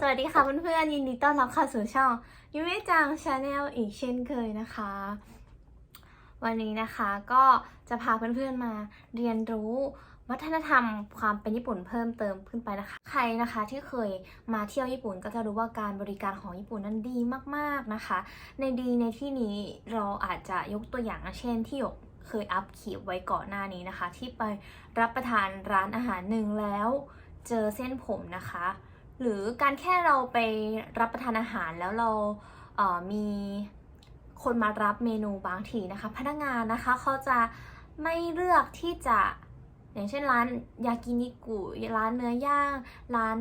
สวัสดีค่ะเพื่อนๆยินดีต้อนรับเข้าสู่ช่องยูเมจังชาแนลอีกเช่นเคยนะคะ วันนี้นะคะก็จะพาเพื่อนๆมาเรียนรู้วัฒนธรรมความเป็นญี่ปุ่นเพิ่มเติมขึ้นไปนะคะ ใครนะคะที่เคยมาเที่ยวญี่ปุ่นก็จะรู้ว่าการบริการของญี่ปุ่นนั้นดีมากๆนะคะ ในดีในที่นี้เราอาจจะยกตัวอย่างเช่นที่หยกเคยอัพคลิปไว้ก่อนหน้านี้นะคะ ที่ไปรับประทานร้านอาหารหนึ่งแล้ว เจอเส้นผมนะคะ หรือการแค่เราไปรับประทานอาหารแล้วเราเมีคนมารับเมนูบางทีนะคะ พนักงานนะคะเขาจะไม่เลือกที่จะอย่างเช่นร้านยากินิกุร้านเนื้อย่างร้าน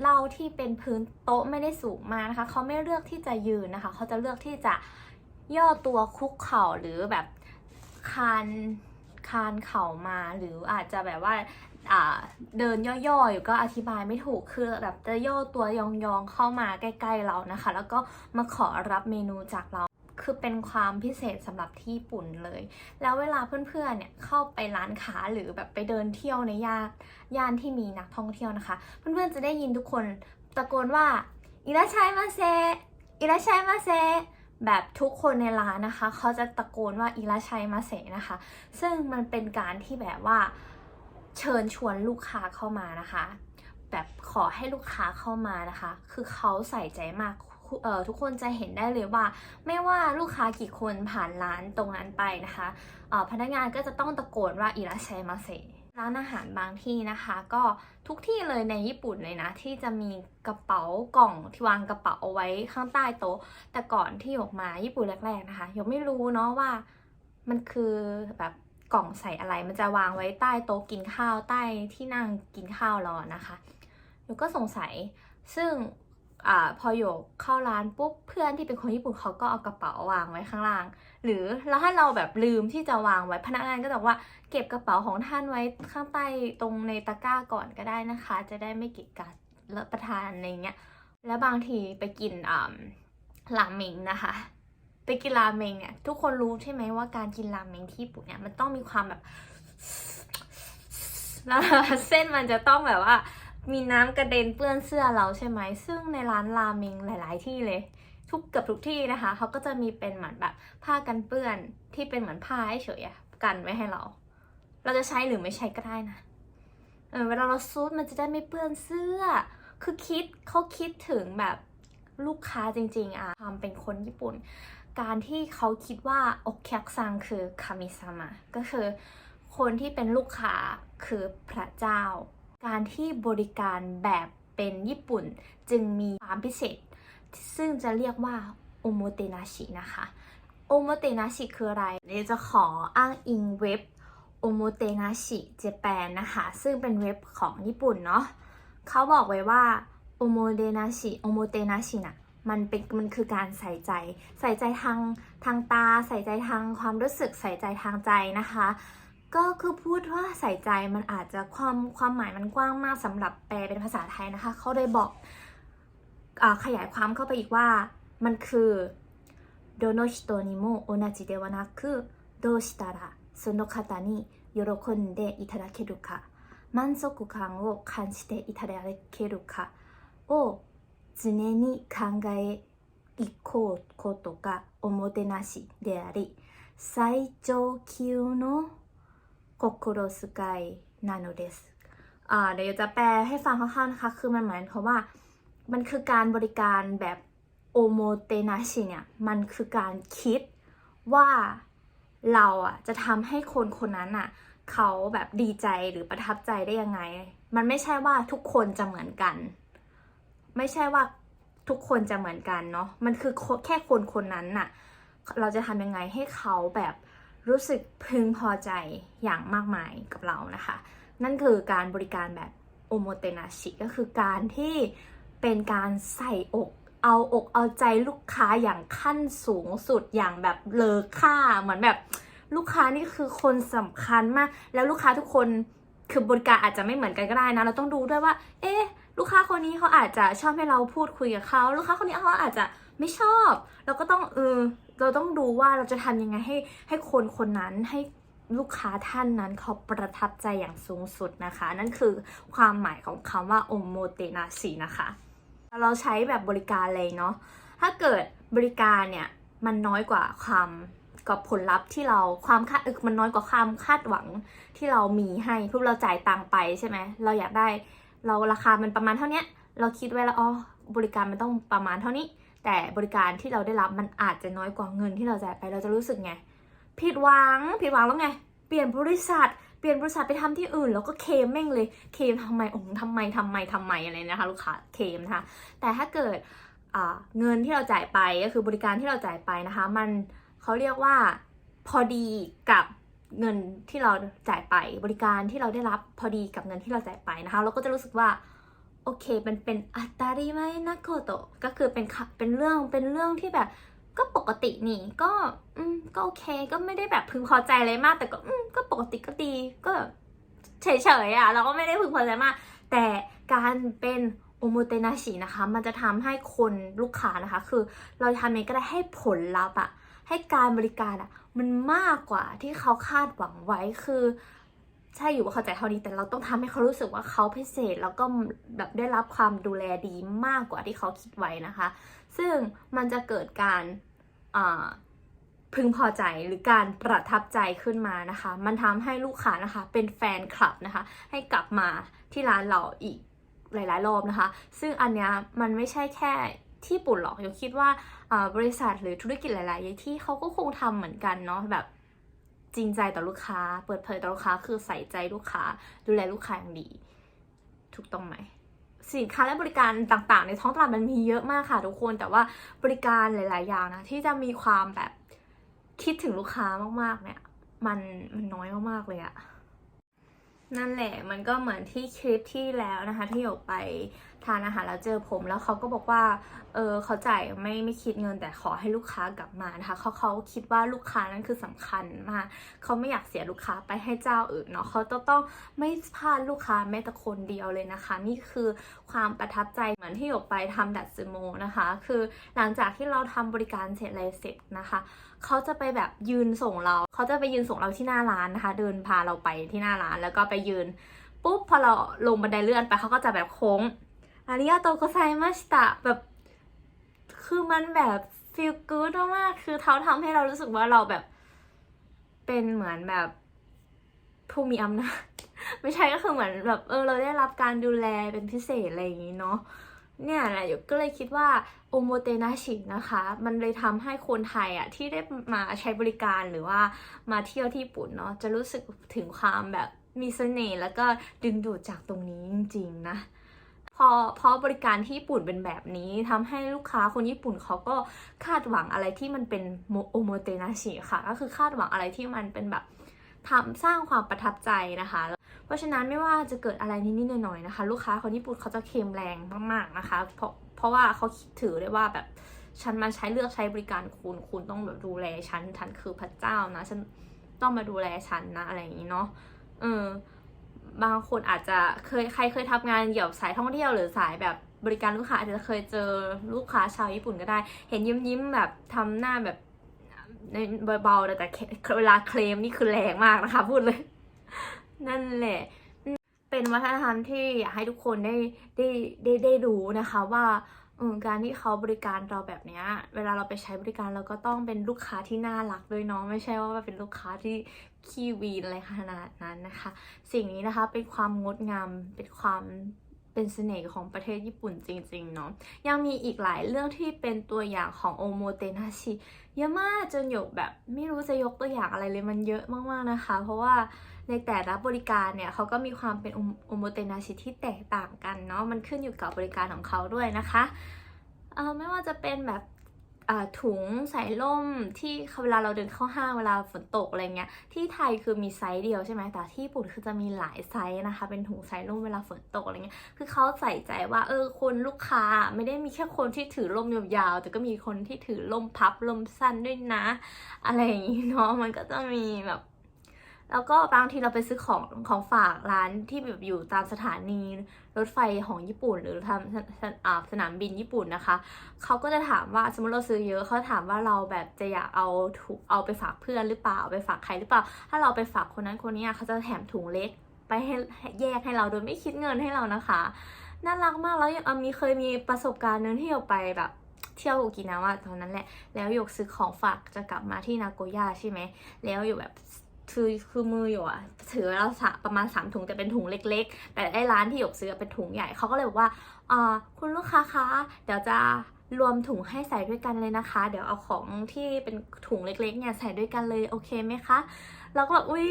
เหล้าที่เป็นพื้นโต๊ะไม่ได้สูงมากนะคะเขาไม่เลือกที่จะยืนนะคะเขาจะเลือกที่จะย่อตัวคุกเข่าหรือแบบคานคานเข่ามาหรืออาจจะแบบว่า เดินย่อๆอยู่ก็อธิบายไม่ถูกคือแบบจะย่อตัวยองๆเข้ามาใกล้ๆเรานะคะ แล้วก็มาขอรับเมนูจากเราคือเป็นความพิเศษสำหรับที่ญี่ปุ่นเลย แล้วเวลาเพื่อนๆ เนี่ยเข้าไปร้านค้าหรือแบบไปเดินเที่ยวในย่านย่านที่มีนักท่องเที่ยวนะคะ เพื่อนๆ จะได้ยินทุกคนตะโกนว่าอิราชัยมาเซอิราชัยมาเซแบบทุกคนในร้านนะคะ เขาจะตะโกนว่าอิราชัยมาเซนะคะ ซึ่งมันเป็นการที่แบบว่า เชิญชวนลูกค้าเข้ามานะคะ แบบขอให้ลูกค้าเข้ามานะคะ คือเขาใส่ใจมากเอ่อทุกคนจะเห็นได้เลยว่า ไม่ว่าลูกค้ากี่คนผ่านร้านตรงนั้นไปนะคะเออพนักงานก็จะต้องตะโกนว่าอิราชัยมาเซร้านอาหารบางที่นะคะ ก็ทุกที่เลยในญี่ปุ่นเลยนะ ที่จะมีกระเป๋ากล่องที่วางกระเป๋าเอาไว้ข้างใต้โต๊ะ แต่ก่อนที่หยกมาญี่ปุ่นแรก ๆนะคะหยกไม่รู้เนาะว่ามันคือแบบ กล่องใส่อะไร มันจะวางไว้ใต้โต๊ะกินข้าวใต้ที่นั่งกินข้าวรอนะคะหยกก็สงสัยซึ่งอพอหยกเข้าร้านปุ๊บเพื่อนที่เป็นคนญี่ปุ่นเขาก็เอากระเป๋าวางไว้ข้างล่าง หรือแล้วถ้าเราแบบลืมที่จะวางไว้พนักงานก็จะบอกว่าเก็บกระเป๋าของท่านไว้ข้างใต้ตรงในตะกร้าก่อนก็ได้นะคะ จะได้ไม่กิดการรับประทานอะไรเงี้ยแล้วบางทีไปกินอ่าราเมงนะคะ ไปกินราเมงเนี่ยทุกคนรู้ใช่ไหมว่าการกินราเมงที่ญี่ปุ่นเนี่ยมันต้องมีความแบบแล้วเส้นมันจะต้องแบบว่า มีน้ำกระเด็นเปื้อนเสื้อเราใช่ไหม ซึ่งในร้านราเมงหลาย ๆ ที่เลย ทุกเกือบทุกที่นะคะ เขาก็จะมีเป็นเหมือนแบบผ้ากันเปื้อนที่เป็นเหมือนผ้าเฉยๆอะกันไว้ให้เรา เราจะใช้หรือไม่ใช้ก็ได้นะเออเวลาเราซูดมันจะได้ไม่เปื้อนเสื้อ คือคิดเขาคิดถึงแบบลูกค้าจริง ๆอะความเป็นคนญี่ปุ่น การที่เขาคิดว่าโอเคกซังคือคามิซามะก็คือ คนที่เป็นลูกค้าคือพระเจ้า การที่บริการแบบเป็นญี่ปุ่นจึงมีความพิเศษ ซึ่งจะเรียกว่าโอโมเตนาชินะคะโอโมเตนาชิคืออะไรเดี๋ยวจะขออ้างอิงเว็บโอโมเตนาชิเจแปนนะคะ ซึ่งเป็นเว็บของญี่ปุ่นเนาะเขาบอกไว้ว่าโอโมเตนาชิโอโมเตนาชิน่ะ มันเป็นมันคือการใส่ใจ ใส่ใจทางทางตา ใส่ใจทางความรู้สึกใส่ใจทางใจนะคะ ก็คือพูดว่าใส่ใจมันอาจจะความความหมายมันกว้างมากสำหรับแปลเป็นภาษาไทยนะคะ เขาได้บอกอาขยายความเข้าไปอีกว่ามันคือโดโนชิโตนิโมโอนาจิเดวานะคือどうしたらその方に喜んでいただけるか満足感を感じていただけるかを 常に考えいこうことがおもてなしであり最上級の心遣いなのですอ่าเดี๋ยวจะแปลให้ฟังคร่าวๆนะคะ คือมันหมายความว่า มันคือการบริการแบบโอโมเตนาชิเนี่ย มันคือการคิดว่าเราอ่ะจะทำให้คนคนนั้นอ่ะ เขาแบบดีใจหรือประทับใจได้ยังไง มันไม่ใช่ว่าทุกคนจะเหมือนกัน ไม่ใช่ว่าทุกคนจะเหมือนกันเนาะมันคือแค่คนคนนั้นน่ะ เราจะทำยังไงให้เขาแบบรู้สึกพึงพอใจอย่างมากมายกับเรานะคะ นั่นคือการบริการแบบโอโมเตนาชิก็คือการที่เป็นการใส่อกเอาอกเอาใจลูกค้าอย่างขั้นสูงสุดอย่างแบบเลอค่าเหมือนแบบลูกค้านี่คือคนสำคัญมาก แล้วลูกค้าทุกคนคือบริการอาจจะไม่เหมือนกันก็ได้นะ เราต้องดูด้วยว่า เอ๊ะ ลูกค้าคนนี้เขาอาจจะชอบให้เราพูดคุยกับเขาลูกค้าคนนี้เขาอาจจะไม่ชอบ เราก็ต้องเออเราต้องดูว่าเราจะทำยังไงให้ให้คนคนนั้นให้ลูกค้าท่านนั้นเขาประทับใจอย่างสูงสุดนะคะ นั่นคือความหมายของคำว่าโอโมเตนาชินะคะ เราใช้แบบบริการเลยเนาะถ้าเกิดบริการเนี่ยมันน้อยกว่าความกับผลลัพธ์ที่เราความคาดมันน้อยกว่าความคาดหวังที่เรามีให้ทุกเราจ่ายตังไปใช่ไหมเราอยากได้ เราราคามันประมาณเท่านี้เราคิดไว้แล้วอ๋อบริการมันต้องประมาณเท่านี้ แต่บริการที่เราได้รับมันอาจจะน้อยกว่าเงินที่เราจ่ายไปเราจะรู้สึกไง ผิดหวังผิดหวังแล้วไง เปลี่ยนบริษัท เปลี่ยนบริษัทไปทำที่อื่น แล้วก็เคมแม่งเลยเคมทำไมโอ้โหทำไมทำไมทำไมอะไรนะคะลูกค้าเคมนะคะแต่ถ้าเกิดเงินที่เราจ่ายไปก็คือบริการที่เราจ่ายไปนะคะ มันเขาเรียกว่าพอดีกับ เงินที่เราจ่ายไปบริการที่เราได้รับพอดีกับเงินที่เราจ่ายไปนะคะ เราก็จะรู้สึกว่าโอเคมันเป็นอัตราดีไหมนะโกโตก็คือเป็นเป็นเรื่องเป็นเรื่องที่แบบ ก็ปกตินี่ก็อืมก็โอเคก็ไม่ได้แบบพึงพอใจเลยมาก แต่ก็อืมก็ปกติก็ดีก็เฉยๆอะเราก็ไม่ได้พึงพอใจมาก แต่การเป็นโอโมเตนาชินะคะ มันจะทำให้คนลูกค้านะคะ คือเราทำยังไงก็ได้ให้ผลลัพธ์อะ ให้การบริการอะมันมากกว่าที่เขาคาดหวังไว้คือใช่อยู่ว่าเขาใจเท่านี้แต่เราต้องทำให้เขารู้สึกว่าเขาพิเศษ แล้วก็แบบได้รับความดูแลดีมากกว่าที่เขาคิดไว้นะคะ ซึ่งมันจะเกิดการพึงพอใจหรือการประทับใจขึ้นมานะคะ มันทำให้ลูกค้านะคะ เป็นแฟนคลับนะคะ ให้กลับมาที่ร้านเราอีกหลาย ๆ รอบนะคะ ซึ่งอันเนี้ยมันไม่ใช่แค่ ที่ญี่ปุ่นหรอกโยคิดว่าบริษัทหรือธุรกิจหลายๆที่เขาก็คงทำเหมือนกันเนาะแบบจริงใจต่อลูกค้า เปิดเผยต่อลูกค้าคือใส่ใจลูกค้า ดูแลลูกค้าอย่างดี ถูกต้องไหมสินค้าและบริการต่างๆ ในท้องตลาดมันมีเยอะมากค่ะทุกคน แต่ว่าบริการหลาย ๆ อย่างนะที่จะมีความแบบคิดถึงลูกค้ามากๆ เนี่ย มันมันน้อยมากๆเลยอะนั่นแหละมันก็เหมือนที่คลิปที่แล้วนะคะ ที่หยกไป ทานอาหารแล้วเจอผมแล้วเขาก็บอกว่า เออเขาจ่ายไม่ไม่คิดเงินแต่ขอให้ลูกค้ากลับมานะคะเขาเขาคิดว่าลูกค้านั้นคือสำคัญมากเขาไม่อยากเสียลูกค้าไปให้เจ้าอื่นเนาะเขาต้องต้องไม่พลาดลูกค้าแม้แต่คนเดียวเลยนะคะ นี่คือความประทับใจเหมือนที่หยกไปทำดัดซึโมนะคะ คือหลังจากที่เราทำบริการเสร็จอะไรเสร็จนะคะเขาจะไปแบบยืนส่งเราเขาจะไปยืนส่งเราที่หน้าร้านนะคะ เดินพาเราไปที่หน้าร้านแล้วก็ไปยืนปุ๊บพอเราลงบันไดเลื่อนไปเขาก็จะแบบโค้ง อาริยาโตโกไซมาชตะแบบ คือมันแบบฟีลกู๊ดมากๆคือเขาทำให้เรารู้สึกว่าเราแบบ เป็นเหมือนแบบผู้มีอำนาจไม่ใช่ก็คือเหมือนแบบเออเราได้รับการดูแลเป็นพิเศษอะไรอย่างนี้เนาะเนี่ยแหละหยกก็เลยคิดว่าโอโมเตนาชินะคะ มันเลยทำให้คนไทยอะที่ได้มาใช้บริการหรือว่ามาเที่ยวที่ญี่ปุ่นเนาะจะรู้สึกถึงความแบบมีเสน่ห์แล้วก็ดึงดูดจากตรงนี้จริงๆนะ พอเพราะบริการที่ญี่ปุ่นเป็นแบบนี้ทำให้ลูกค้าคนญี่ปุ่นเขาก็คาดหวังอะไรที่มันเป็นโอโมเตนาชิค่ะ ก็คือคาดหวังอะไรที่มันเป็นแบบทำสร้างความประทับใจนะคะ เพราะฉะนั้นไม่ว่าจะเกิดอะไรนิดๆหน่อยๆนะคะ ลูกค้าคนญี่ปุ่นเขาจะเคลมแรงมากๆนะคะ เพราะเพราะว่าเขาคิดถือได้ว่าแบบฉันมาใช้เลือกใช้บริการคุณคุณต้องแบบดูแลฉันฉันคือพระเจ้านะฉันต้องมาดูแลฉันนะอะไรอย่างนี้เนาะเออ บางคนอาจจะเคยใครเคยทำงานเกี่ยวกับสายท่องเที่ยวหรือสายแบบบริการลูกค้าอาจจะเคยเจอลูกค้าชาวญี่ปุ่นก็ได้ เห็นยิ้มยิ้มแบบทำหน้าแบบเบาๆแต่แต่เวลาเคลมนี่คือแรงมากนะคะพูดเลย นั่นแหละ เป็นวัฒนธรรมที่อยากให้ทุกคนได้ได้ได้ได้รู้นะคะว่าการที่เขาบริการเราแบบนี้เวลาเราไปใช้บริการเราก็ต้องเป็นลูกค้าที่น่ารักด้วยเนาะไม่ใช่ว่าเป็นลูกค้าที่ ขี้วีอะไรขนาดนั้นนะคะ สิ่งนี้นะคะเป็นความงดงามเป็นความเป็นเสน่ห์ของประเทศญี่ปุ่นจริงๆเนาะยังมีอีกหลายเรื่องที่เป็นตัวอย่างของโอโมเตนาชิเยอะมากจนหยกแบบไม่รู้จะยกตัวอย่างอะไรเลยมันเยอะมากๆนะคะ เพราะว่าในแต่ละบริการเนี่ยเขาก็มีความเป็นโอโมเตนาชิที่แตกต่างกันเนาะมันขึ้นอยู่กับบริการของเขาด้วยนะคะเออไม่ว่าจะเป็นแบบ ถุงใส่ล่มที่เวลาเราเดินเข้าห้างเวลาฝนตกอะไรเงี้ยที่ไทยคือมีไซส์เดียวใช่ไหมแต่ที่ญี่ปุ่นคือจะมีหลายไซส์นะคะ เป็นถุงใส่ล่มเวลาฝนตกอะไรเงี้ยคือเขาใส่ใจว่าเออคนลูกค้าไม่ได้มีแค่คนที่ถือล่มยาวๆแต่ก็มีคนที่ถือล่มพับล่มสั้นด้วยนะ อะไรอย่างนี้เนาะมันก็จะมีแบบ แล้วก็บางทีเราไปซื้อของของฝากร้านที่แบบอยู่ตามสถานีรถไฟของญี่ปุ่น หรือทำสสสนามบินญี่ปุ่นนะคะ เขาก็จะถามว่าสมมติเราซื้อเยอะเขาถามว่าเราแบบจะอยากเอาถุเอาไปฝากเพื่อนหรือเปล่าเอาไปฝากใครหรือเปล่า ถ้าเราไปฝากคนนั้นคนนี้เขาจะแถมถุงเล็กไปให้แยกให้เราโดยไม่คิดเงินให้เรานะคะ น่ารักมากแล้วยังมีเคยมีประสบการณ์นึงที่เราไปแบบเที่ยวโอกินาวะตอนนั้นแหละ แล้วหยกซื้อของฝากจะกลับมาที่นาโกย่าใช่ไหม แล้วอยู่แบบ คือคือมืออยู่อะถือแล้วสะประมาณสามถุงแต่เป็นถุงเล็ก ๆ แต่ไอ้ร้านที่หยกซื้อเป็นถุงใหญ่เขาก็เลยบอกว่าอ่าคุณลูกค้าคะเดี๋ยวจะรวมถุงให้ใส่ด้วยกันเลยนะคะ เดี๋ยวเอาของที่เป็นถุงเล็กๆเนี่ยใส่ด้วยกันเลยโอเคไหมคะเราก็แบบอุ๊ย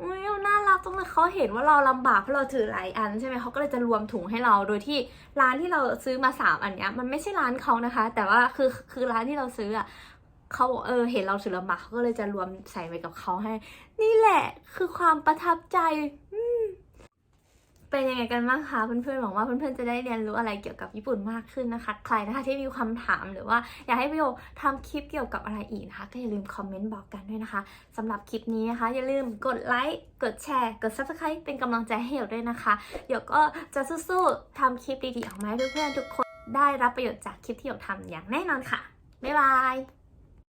อุ๊ยน่ารักจังเลยเขาเห็นว่าเราลำบากเพราะเราถือหลายอันใช่ไหมเขาก็เลยจะรวมถุงให้เราโดยที่ร้านที่เราซื้อมาสามอันเนี้ยมันไม่ใช่ร้านเขานะคะ แต่ว่าคือคือร้านที่เราซื้ออะ เขาเออเห็นเราถือลำบากเขาก็เลยจะรวมใส่ไว้กับเขาให้ นี่แหละคือความประทับใจอืเป็นยังไงกันบ้างคะเพื่อนๆหวังว่าเพื่อนๆจะได้เรียนรู้อะไรเกี่ยวกับญี่ปุ่นมากขึ้นนะคะ ใครนะคะที่มีคำถามหรือว่าอยากให้พี่โอทำคลิปเกี่ยวกับอะไรอีกนะคะ ก็อย่าลืมคอมเมนต์บอกกันด้วยนะคะสำหรับคลิปนี้นะคะ อย่าลืมกดไลค์กดแชร์กด subscribe เป็นกำลังใจให้เหี่ยวด้วยนะคะเดี๋ยวก็จะสู้ๆทำคลิปดีๆออกมาให้เพื่อนๆทุกคนได้รับประโยชน์จากคลิปที่เหี่ยวทำอย่างแน่นอนค่ะบ๊ายบาย